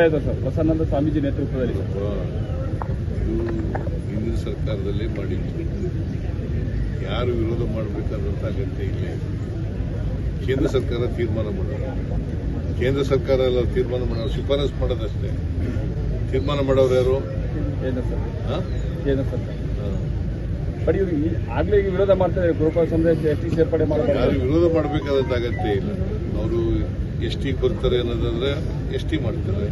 ಸಮುದಾಯದ ಸರ್ ಬಸವಾನಂದ ಸ್ವಾಮೀಜಿ ನೇತೃತ್ವದಲ್ಲಿ. ಹಿಂದಿನ ಸರ್ಕಾರದಲ್ಲಿ ಮಾಡಿದ್ವಿ. ಯಾರು ವಿರೋಧ ಮಾಡಬೇಕಾದಂತ ಅಗತ್ಯ ಇಲ್ಲ. ಕೇಂದ್ರ ಸರ್ಕಾರ ತೀರ್ಮಾನ ಮಾಡೋದು. ಕೇಂದ್ರ ಸರ್ಕಾರ ಎಲ್ಲ ತೀರ್ಮಾನ ಮಾಡೋರು ಶಿಫಾರಸ್ ಮಾಡೋದಷ್ಟೇ. ತೀರ್ಮಾನ ಮಾಡೋರು ಯಾರು? ಕೇಂದ್ರ? ಕೇಂದ್ರ ಸರ್ಕಾರ. ಬಟ್ ಇವ್ರು ಈ- ಆಗ್ಲೇ ವಿರೋಧ ಮಾಡ್ತಾರೆ ಗೃಹ ಸಂದೇಶ ಸೇರ್ಪಡೆ ಯಾರು ಮಾಡಬೇಕು ವಿರೋಧ ಮಾಡಬೇಕಾದಂತ ಅಗತ್ಯ ಇಲ್ಲ. ಅವರು ಎಸ್ ಟಿ ಬರ್ತಾರೆ ಅನ್ನೋದಾದ್ರೆ ಎಸ್ ಟಿ ಮಾಡ್ತಾರೆ.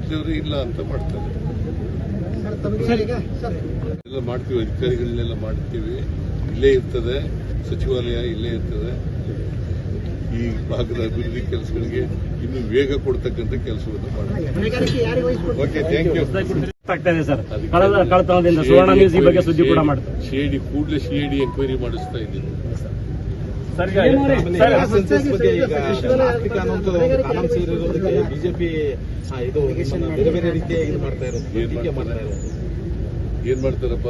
ಇಲ್ಲದ್ರೆ ಇಲ್ಲ ಅಂತ ಮಾಡ್ತಾರೆ. ಎಲ್ಲ ಮಾಡ್ತೀವಿ ಅಧಿಕಾರಿಗಳನ್ನೆಲ್ಲ ಮಾಡ್ತೀವಿ. ಇಲ್ಲೇ ಇರ್ತದೆ ಸಚಿವಾಲಯ ಇಲ್ಲೇ ಇರ್ತದೆ. ಈ ಭಾಗದ ಅಭಿವೃದ್ಧಿ ಕೆಲಸಗಳಿಗೆ ಇನ್ನು ವೇಗ ಕೊಡ್ತಕ್ಕಂಥ ಕೆಲಸವನ್ನು ಮಾಡ್ತೀವಿ. ಓಕೆ ಥ್ಯಾಂಕ್ ಯು ಆಗ್ತಾ ಇದೆ ಸರ್. ಕಳೆದ ಕಳತನದಿಂದ ಸುವರ್ಣ ನ್ಯೂಸ್ ಬಗ್ಗೆ ಸುದ್ದಿ ಕೂಡ ಮಾಡ್ತಾರೆ. ಸಿಐಡಿ ಕೂಡಲೇ ಸಿಐಡಿ ಎಂಕ್ವೈರಿ ಮಾಡಿಸ್ತಾ ಇದ್ದೀನಿ ಆರ್ಥಿಕ ಅನ್ನೋದು ಕಾಲಂ ಸೇರಿರೋದಕ್ಕೆ ಬಿಜೆಪಿ ಇದು ಬೇರೆ ಬೇರೆ ರೀತಿಯಾಗಿ ಇದು ಮಾಡ್ತಾ ಇರೋದು. ಏನ್ ಟೀಕೆ ಮಾಡ್ತಾ ಇರೋದು. ಏನ್ ಮಾಡ್ತಾರಪ್ಪ?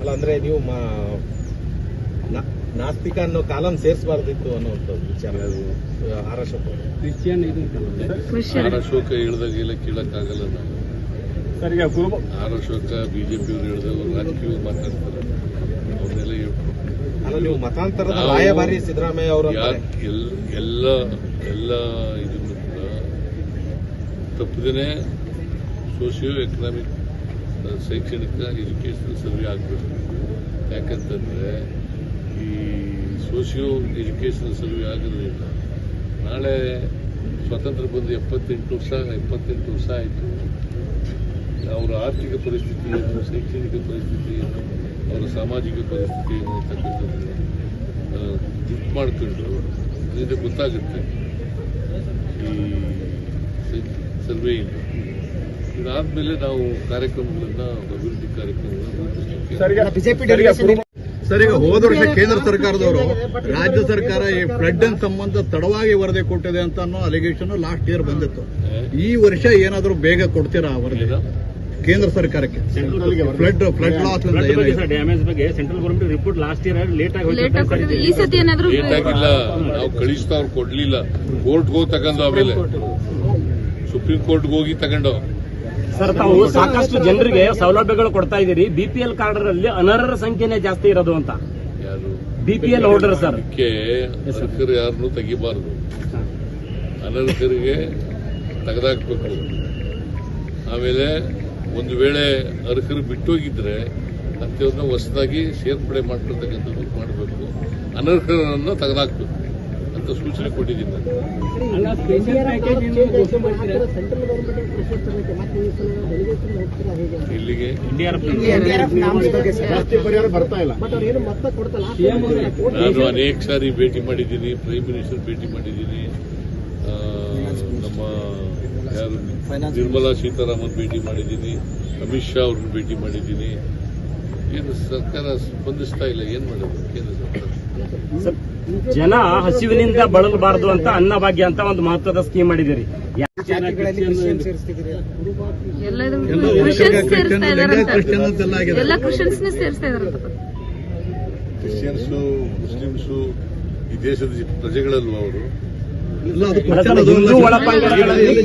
ಅಲ್ಲ ಅಂದ್ರೆ ನೀವು ಮಾ- ನಾ- ನಾಸ್ತಿಕ ಅನ್ನೋ ಕಾಲಂ ಸೇರಿಸಬಾರ್ದಿತ್ತು ಅನ್ನುವಂಥದ್ದು ವಿಚಾರ. ಆರ್ ಅಶೋಕ್. ಆರ್ ಅಶೋಕ ಹೇಳ್ದಾಗೆಲ್ಲ ಕೇಳಕ್ಕಾಗಲ್ಲ ನಾವು. ಸರ್ ಈಗ ಗುರು ಆರ್ ಅಶೋಕ ಬಿಜೆಪಿ ಅವರು ಹೇಳಿದವರು ರಾಜಕೀಯ ಮಾತಾಡ್ತಾರೆ. ನೀವು ಮತಾಂತರದ ನಾವು ರಾಯಭಾರಿ ಸಿದ್ದರಾಮಯ್ಯ ಅವರು ಎಲ್ಲ ಎಲ್ಲ ಇದನ್ನು ಕೂಡ ತಪ್ಪದೇ ಸೋಷಿಯೋ ಎಕನಾಮಿಕ್ ಶೈಕ್ಷಣಿಕ ಎಜುಕೇಷನ್ ಸರ್ವೆ ಆಗಬೇಕು. ಯಾಕಂತಂದರೆ ಈ ಸೋಷಿಯೋ ಎಜುಕೇಶನಲ್ ಸರ್ವೆ ಆಗೋದ್ರಿಂದ ನಾಳೆ ಸ್ವಾತಂತ್ರ್ಯ ಬಂದು ಎಪ್ಪತ್ತೆಂಟು ವರ್ಷ ಎಪ್ಪತ್ತೆಂಟು ವರ್ಷ ಆಯಿತು. ಅವರ ಆರ್ಥಿಕ ಪರಿಸ್ಥಿತಿ ಏನು ಶೈಕ್ಷಣಿಕ ಪರಿಸ್ಥಿತಿ ಅವರ ಸಾಮಾಜಿಕ ಪರಿಸ್ಥಿತಿ ಏನು ಅಂತಕ್ಕಂಥದ್ದನ್ನು ದುಡ್ಡು ಮಾಡ್ಕೊಂಡು ಇದರಿಂದ ಗೊತ್ತಾಗುತ್ತೆ. ಈ ಸರ್ವೆಯಿಂದ ಇದಾದ್ಮೇಲೆ ನಾವು ಕಾರ್ಯಕ್ರಮಗಳನ್ನ ಅಭಿವೃದ್ಧಿ ಕಾರ್ಯಕ್ರಮಗಳನ್ನ ಸರ್ ಈಗ ಹೋದ ವರ್ಷ ಕೇಂದ್ರ ಸರ್ಕಾರದವರು ರಾಜ್ಯ ಸರ್ಕಾರ ಈ ಫ್ಲಡ್ ಅನ್ ಸಂಬಂಧ ತಡವಾಗಿ ವರದಿ ಕೊಟ್ಟಿದೆ ಅಂತ ಅನ್ನೋ ಅಲಿಗೇಷನ್ ಲಾಸ್ಟ್ ಇಯರ್ ಬಂದಿತ್ತು. ಈ ವರ್ಷ ಏನಾದರೂ ಬೇಗ ಕೊಡ್ತೀರಾ ಆ ವರದಿ? ಕೇಂದ್ರ ಸರ್ಕಾರಕ್ಕೆ. ಫ್ಲಡ್ ಫ್ಲಡ್ ಲಾಸ್ ಡ್ಯಾಮೇಜ್ ಬಗ್ಗೆ central government report last year late ಆಗಿ ಈ ಸತಿ ಏನಾದ್ರು ಲೇಟ್ ಆಗಿಲ್ಲ. ನಾವು ಕಳಿಸ್ತಾ ಅವ್ರು ಕೊಡ್ಲಿಲ್ಲ. ಕೋರ್ಟ್ ಹೋಗಿ ತಗೊಂಡು ಆಮೇಲೆ. ಸುಪ್ರೀಂ ಕೋರ್ಟ್ ಹೋಗಿ. ತಗೊಂಡು. ಸರ್ ತಾವು ಸಾಕಷ್ಟು ಜನರಿಗೆ ಸೌಲಭ್ಯಗಳು ಕೊಡ್ತಾ ಇದ್ದೀರಿ. ಬಿಪಿಎಲ್ ಕಾರ್ಡ್ ಅಲ್ಲಿ ಅನರ್ಹರ ಸಂಖ್ಯೆನೇ ಜಾಸ್ತಿ ಇರೋದು ಅಂತ. ಯಾರು? ಬಿಪಿಎಲ್ ಹೋಲ್ಡರ್ ಸರ್ ಅದಕ್ಕೆ ಯಾರನ್ನು ತೆಗಿಬಾರದು. ಅನರ್ಹರಿಗೆ ತೆಗೆದಾಕ್ಬೇಕು. ಆಮೇಲೆ ಒಂದು ವೇಳೆ ಅರ್ಹರು ಬಿಟ್ಟೋಗಿದ್ರೆ ಅಂಥವ್ರನ್ನ ಹೊಸದಾಗಿ ಸೇರ್ಪಡೆ ಮಾಡ್ಕೊಳ್ತಕ್ಕಂಥದ್ದು ಮಾಡಬೇಕು. ಅನರ್ಹರನ್ನು ತೆಗೆದಾಕ್ಬೇಕು ಅಂತ ಸೂಚನೆ ಕೊಟ್ಟಿದ್ದೀನಿ ಇಲ್ಲಿಗೆ ನಾನು ಅನೇಕ ಸಾರಿ ಭೇಟಿ ಮಾಡಿದ್ದೀನಿ ಪ್ರೈಮ್ ಮಿನಿಸ್ಟರ್ ಭೇಟಿ ಮಾಡಿದ್ದೀನಿ. ನಮ್ಮ ನಿರ್ಮಲಾ ಸೀತಾರಾಮನ್ ಭೇಟಿ ಮಾಡಿದ್ದೀನಿ. ಅಮಿತ್ ಶಾ ಅವ್ರನ್ನ ಭೇಟಿ ಮಾಡಿದ್ದೀನಿ. ಏನು ಸರ್ಕಾರ ಸ್ಪಂದಿಸ್ತಾ ಇಲ್ಲ. ಏನ್ ಮಾಡೋದು ಕೇಂದ್ರ ಸರ್ಕಾರ? ಸರ್, ಜನ ಹಸಿವಿನಿಂದ ಬಳಲಬಾರದು ಅಂತ ಅನ್ನಭಾಗ್ಯ ಅಂತ ಒಂದು ಮಹತ್ವದ ಸ್ಕೀಮ್ ಮಾಡಿದಿರಿ ಎಲ್ಲ ಕ್ರಿಶ್ಚಿಯನ್ಸ್ ಕ್ರಿಶ್ಚಿಯನ್ಸು ಮುಸ್ಲಿಮ್ಸು ಈ ದೇಶದ ಪ್ರಜೆಗಳಲ್ವ ಅವರು? ಹಿಂದೂ ಒಳಪಂಗಡಗಳಲ್ಲಿ.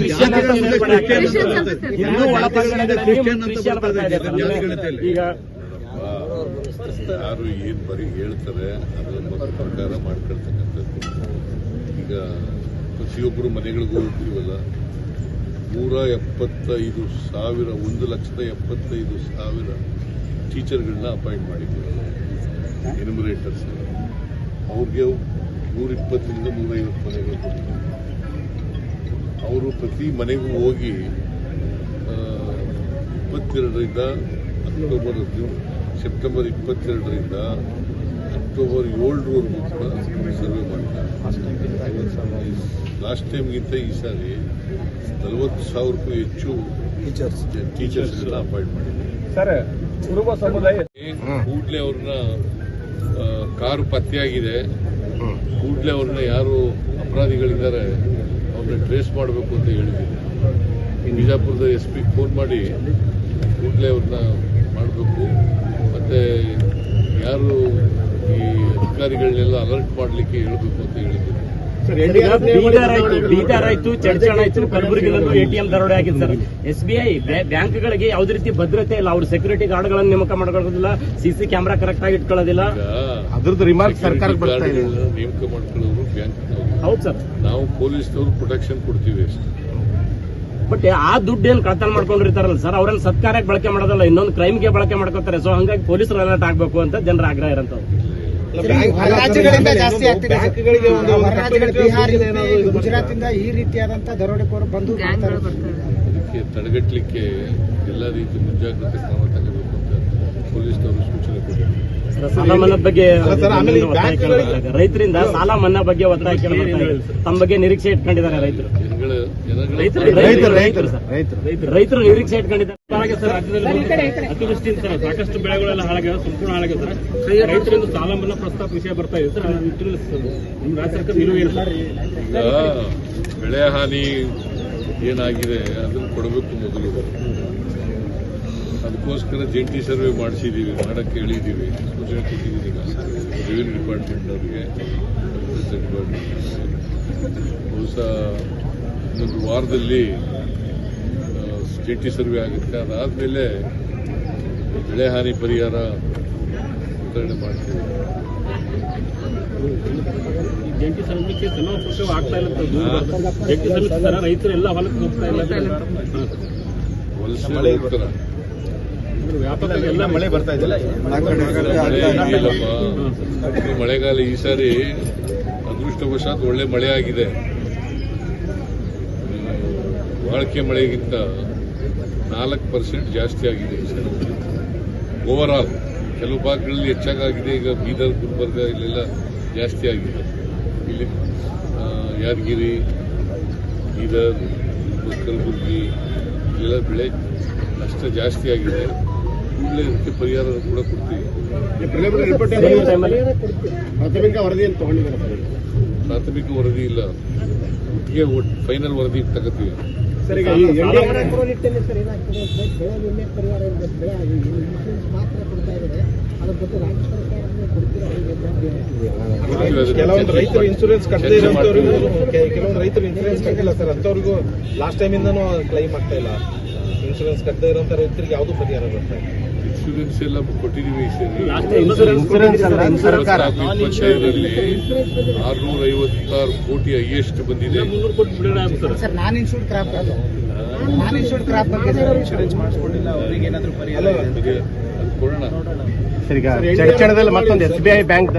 ಹಿಂದೂ. ಈಗ ಯಾರು ಏನ್ ಬರೀ ಹೇಳ್ತಾರೆ ಅದನ್ನ ಪ್ರಕಾರ ಮಾಡ್ಕೊಳ್ತಕ್ಕಂಥದ್ದು. ಈಗ ಪ್ರತಿಯೊಬ್ಬರು ಮನೆಗಳಿಗೂ ಹೋಗ್ತೀವಲ್ಲ ನೂರ ಎಪ್ಪತ್ತೈದು ಸಾವಿರ ಒಂದು ಲಕ್ಷದ ಎಪ್ಪತ್ತೈದು ಸಾವಿರ ಟೀಚರ್ಗಳನ್ನ ಅಪಾಯಿಂಟ್ ಮಾಡಿದ್ದೀವಿ ಎನ್ಯುಮರೇಟರ್ಸ್ ಅವ್ರಿಗೆ ನೂರ ಇಪ್ಪತ್ತರಿಂದ ನೂರೈವತ್ತು ಮನೆಗಳು ಕೊಡ್ತೀವಿ ಅವರು ಪ್ರತಿ ಮನೆಗೂ ಹೋಗಿ ಇಪ್ಪತ್ತೆರಡರಿಂದ ಅಕ್ಟೋಬರ್ ಸೆಪ್ಟೆಂಬರ್ ಇಪ್ಪತ್ತೆರಡರಿಂದ ಅಕ್ಟೋಬರ್ ಏಳರವರೆಗೂ ಕೂಡ ಸರ್ವೆ ಮಾಡಿದ್ದಾರೆ. ಲಾಸ್ಟ್ ಟೈಮ್ಗಿಂತ ಈ ಸಾರಿ ನಲವತ್ತು ಸಾವಿರಕ್ಕೂ ಹೆಚ್ಚು ಟೀಚರ್ಸ್ ಟೀಚರ್ಸ್ಗಳನ್ನ ಅಪಾಯಿಂಟ್ ಮಾಡಿದ್ದಾರೆ. ಸರ್ ಕುರುಬ ಸಮುದಾಯ ಕೂಡಲೇ ಅವ್ರನ್ನ ಕಾರು ಪತ್ತೆಯಾಗಿದೆ. ಕೂಡಲೇ ಅವ್ರನ್ನ ಯಾರು ಅಪರಾಧಿಗಳಿದ್ದಾರೆ ಅವ್ರನ್ನ ಟ್ರೇಸ್ ಮಾಡಬೇಕು ಅಂತ ಹೇಳಿದ್ದೀನಿ ಬಿಜಾಪುರದ ಎಸ್ ಪಿ ಫೋನ್ ಮಾಡಿ ಕೂಡಲೇ ಅವ್ರನ್ನ ಮಾಡಬೇಕು. ಮತ್ತು ಯಾರು ಈ ಅಧಿಕಾರಿಗಳನ್ನೆಲ್ಲ ಅಲರ್ಟ್ ಮಾಡಲಿಕ್ಕೆ ಹೇಳಬೇಕು ಅಂತ ಹೇಳಿದ್ದೀನಿ ಬೀದರ್ ಆಯ್ತು ಚಡ್ಚಣ ಆಯ್ತು ಎಟಿಎಂ ದರೋಡೆ ಆಗಿದೆ ಸರ್ ಎಸ್ ಬಿ ಐ ಬ್ಯಾಂಕ್ಗಳಿಗೆ ಯಾವುದೇ ರೀತಿ ಭದ್ರತೆ ಇಲ್ಲ. ಅವ್ರ ಸೆಕ್ಯೂರಿಟಿ ಗಾರ್ಡ್ಗಳನ್ನು ನೇಮಕ ಮಾಡ್ಕೊಳ್ಳೋದಿಲ್ಲ. ಸಿಸಿ ಕ್ಯಾಮೆರಾ ಕರೆಕ್ಟ್ ಆಗಿ ಇಟ್ಕೊಳ್ಳೋದಿಲ್ಲ. ಅದ್ರದ್ದು ರಿಮಾರ್ಕ್ ಸರ್ಕಾರಕ್ಕೆ ಬರ್ತಾ ಇದೆ ನೇಮಕ ಮಾಡ್ಕೊಳ್ಳೋರು ಬ್ಯಾಂಕ್ ಹೌದು ಸರ್. ನಾವು ಪೊಲೀಸ್ನವರು ಪ್ರೊಟೆಕ್ಷನ್ ಕೊಡ್ತೀವಿ ಅಷ್ಟೇ. ಬಟ್ ಆ ದುಡ್ಡು ಏನ್ ಕಳ್ತನ ಮಾಡ್ಕೊಂಡಿರ್ತಾರಲ್ಲ ಸರ್ ಅವ್ರನ್ನ ಸತ್ಕಾರಕ್ಕೆ ಬಳಕೆ ಮಾಡೋದಲ್ಲ ಇನ್ನೊಂದು ಕ್ರೈಮ್ಗೆ ಬಳಕೆ ಮಾಡ್ಕೋತಾರೆ. ಸೊ ಹಂಗಾಗಿ ಪೊಲೀಸರು ಅಲರ್ಟ್ ಆಗ್ಬೇಕು ಅಂತ ಜನರ ಆಗ್ರಹ ಇರಂತವ್ರು ಗುಜರಾತ್ ಇಂದ ಈ ರೀತಿಯಾದಂತ ದರೋಡೆಕೋರು ಬಂದು ತಡೆಗಟ್ಟಲಿಕ್ಕೆ ಎಲ್ಲ ರೀತಿ ಮುಂಜಾಗ್ರತೆ ಕ್ರಮ ತಗೋಬೇಕು ಅಂತ ಪೊಲೀಸ್ನವರು ಸೂಚನೆ ಕೊಟ್ಟಿದ್ದಾರೆ. ಸಾಲ ಮನ್ನಾ ಬಗ್ಗೆ. ರೈತರಿಂದ ಸಾಲ ಮನ್ನಾ ಬಗ್ಗೆ ಒತ್ತಾಯ. ತಮ್ಮ ಬಗ್ಗೆ ನಿರೀಕ್ಷೆ ಇಟ್ಕೊಂಡಿದ್ದಾರೆ ರೈತರು. ರೈತರು ರೈತರು ಸರ್. ರೈತರು. ನಿರೀಕ್ಷೆ ಇಟ್ಕೊಂಡಿದ್ದಾರೆ. ಸರ್ ರಾಜ್ಯದಲ್ಲಿ ಅತಿವೃಷ್ಟಿಯಿಂದ ಸರ್ ಸಾಕಷ್ಟು ಬೆಳೆಗಳೆಲ್ಲ ಹಾಳಾಗ್ಯಾವ ಸಂಪೂರ್ಣ ಹಾಳಾಗ್ಯಾವ ಸರ್. ರೈತರಿಂದ ಸಾಲ ಮನ್ನಾ ಪ್ರಸ್ತಾಪ ವಿಷಯ ಬರ್ತಾ ಇದೆ ಸರ್ ನಮ್ಮ ರಾಜ್ಯ ಸರ್ಕಾರ ನಿಲುವು ಸರ್? ಬೆಳೆ ಹಾನಿ ಏನಾಗಿದೆ ಅದನ್ನು ಕೊಡಬೇಕು ಮೊದಲು. ಅದಕ್ಕೋಸ್ಕರ ಜಂಟಿ ಸರ್ವೆ ಮಾಡಿಸಿದ್ದೀವಿ ಮಾಡಕ್ಕೆ ಹೇಳಿದ್ದೀವಿ ಸೂಚನೆ ಕೊಟ್ಟಿದ್ದೀವಿ ರೆವಿನ್ಯೂ ಡಿಪಾರ್ಟ್ಮೆಂಟ್ ಅವರಿಗೆ ಡಿಪಾರ್ಟ್ಮೆಂಟ್ ಬಹುಶಃ ಇನ್ನೊಂದು ವಾರದಲ್ಲಿ ಜಂಟಿ ಸರ್ವೆ ಆಗುತ್ತೆ. ಅದಾದಮೇಲೆ ಬೆಳೆ ಹಾನಿ ಪರಿಹಾರ ವಿತರಣೆ ಮಾಡ್ತೀವಿ. ಜಂಟಿ ಸಮಿತಿ ಸಮರ್ಪಕ ಆಗ್ತಾ ಇಲ್ಲ ಜಂಟಿ ಸಮಿತಿ ಸರ್ ರೈತರು ಎಲ್ಲ ಹೊಲಕ್ಕೆ ಹೋಗ್ತಾ ಇಲ್ಲ. ವಲಸೆ ಮಳೆಗಾಲ ಈ ಸಾರಿ ಅದೃಷ್ಟವಶಾತ್ ಒಳ್ಳೆ ಮಳೆ ಆಗಿದೆ. ಬಾಳಿಕೆ ಮಳೆಗಿಂತ ನಾಲ್ಕು ಪರ್ಸೆಂಟ್ ಜಾಸ್ತಿ ಆಗಿದೆ ಈ ಓವರ್ ಆಲ್ ಕೆಲವು ಭಾಗಗಳಲ್ಲಿ ಹೆಚ್ಚಾಗಿದೆ ಈಗ ಬೀದರ್, ಗುಲ್ಬರ್ಗ ಇಲ್ಲೆಲ್ಲ ಜಾಸ್ತಿ ಆಗಿದೆ. ಇಲ್ಲಿ ಯಾದಗಿರಿ, ಬೀದರ್ ಕಲಬುರ್ಗಿ ಇಲ್ಲೆಲ್ಲ ಬೆಳೆ ಅಷ್ಟು ಜಾಸ್ತಿ ಆಗಿದೆ. ಕೂಡಲೇ ಪರಿಹಾರ ಕೂಡ ಕೊಡ್ತೀವಿ. ಪ್ರಾಥಮಿಕ ವರದಿ ತಗೊಂಡಿದ್ದಾರೆ ಪ್ರಾಥಮಿಕ ವರದಿ ಇಲ್ಲ. ಒಟ್ಟಿಗೆ ಫೈನಲ್ ವರದಿ ತಗೋತೀವಿ. ಕೆಲವೊಂದು ರೈತರು ಇನ್ಸೂರೆನ್ಸ್ ಕಟ್ಟದೇ ಇರೋರಿಗೂ ಇರೋಂಥವ್ರಿಗೂ ಕೆಲವೊಂದು ರೈತರು ಇನ್ಸೂರೆನ್ಸ್ ಕಟ್ಟಿಲ್ಲ ಸರ್ ಅಂತವ್ರಿಗೂ ಲಾಸ್ಟ್ ಟೈಮ್ ಇಂದನೂ ಕ್ಲೈಮ್ ಆಗ್ತಾ ಇಲ್ಲ. ಇನ್ಸೂರೆನ್ಸ್ ಕಟ್ಟದೇ ಇರೋಂಥ ರೈತರಿಗೆ ಯಾವುದು ಪರಿಹಾರ ಬರ್ತಾ ಇಲ್ಲ. ಇನ್ಶೂರೆನ್ಸ್ ಎಲ್ಲ ಇಪ್ಪತ್ತೈದರಲ್ಲಿ ಆರ್ನೂರ ಐವತ್ತಾರು ಕೋಟಿ ಹೈಯೆಸ್ಟ್ ಬಂದಿದೆ. ಕೊಡೋಣ ಮತ್ತೊಂದು ಎಸ್ ಬಿ ಐ ಬ್ಯಾಂಕ್